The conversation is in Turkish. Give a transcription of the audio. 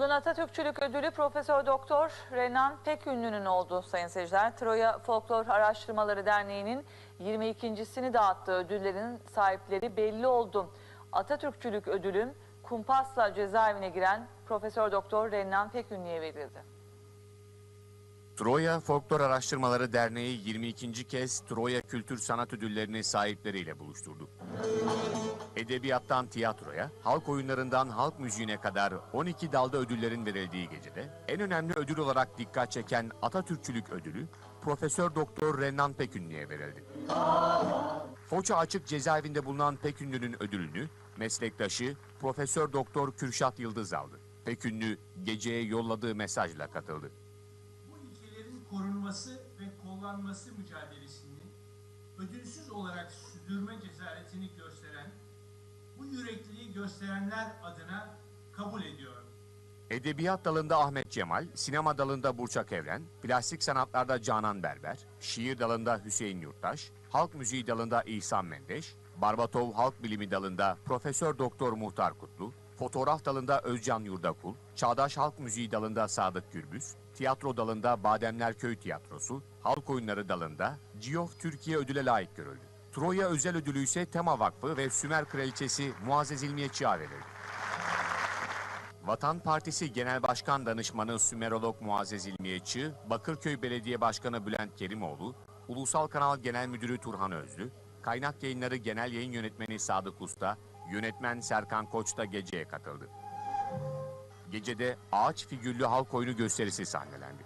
Yılın Atatürkçülük Ödülü Profesör Doktor Renan Pekünlü'nün olduğu sayın seyirciler. Troya Folklor Araştırmaları Derneği'nin 22.sini dağıttığı ödüllerin sahipleri belli oldu. Atatürkçülük Ödülü kumpasla cezaevine giren Profesör Doktor Renan Pekünlü'ye verildi. Troya Folklor Araştırmaları Derneği 22. kez Troya Kültür Sanat Ödülleri'ni sahipleriyle buluşturdu. Edebiyattan tiyatroya, halk oyunlarından halk müziğine kadar 12 dalda ödüllerin verildiği gecede en önemli ödül olarak dikkat çeken Atatürkçülük Ödülü Profesör Doktor Renan Pekünlü'ye verildi. Foça Açık Cezaevinde bulunan Pekünlü'nün ödülünü meslektaşı Profesör Doktor Kürşat Yıldız aldı. Pekünlü geceye yolladığı mesajla katıldı. Korunması ve kollanması mücadelesini ödülsüz olarak sürdürme cesaretini gösteren, bu yürekliliği gösterenler adına kabul ediyorum. Edebiyat dalında Ahmet Cemal, sinema dalında Burçak Evren, plastik sanatlarda Canan Berber, şiir dalında Hüseyin Yurttaş, halk müziği dalında İhsan Mendeş, Barbatov Halk Bilimi dalında Profesör Doktor Muhtar Kutlu, fotoğraf dalında Özcan Yurdakul, çağdaş halk müziği dalında Sadık Gürbüz, tiyatro dalında Bademler Köy Tiyatrosu, halk oyunları dalında Ciof Türkiye ödüle layık görüldü. Troya özel ödülü ise Tema Vakfı ve Sümer Kraliçesi Muazzez İlmiye Çığa verildi. Vatan Partisi Genel Başkan Danışmanı Sümerolog Muazzez İlmiyeçi, Bakırköy Belediye Başkanı Bülent Kerimoğlu, Ulusal Kanal Genel Müdürü Turhan Özlü, Kaynak Yayınları Genel Yayın Yönetmeni Sadık Usta, yönetmen Serkan Koç da geceye katıldı. Gecede ağaç figürlü halk oyunu gösterisi sahnelendi.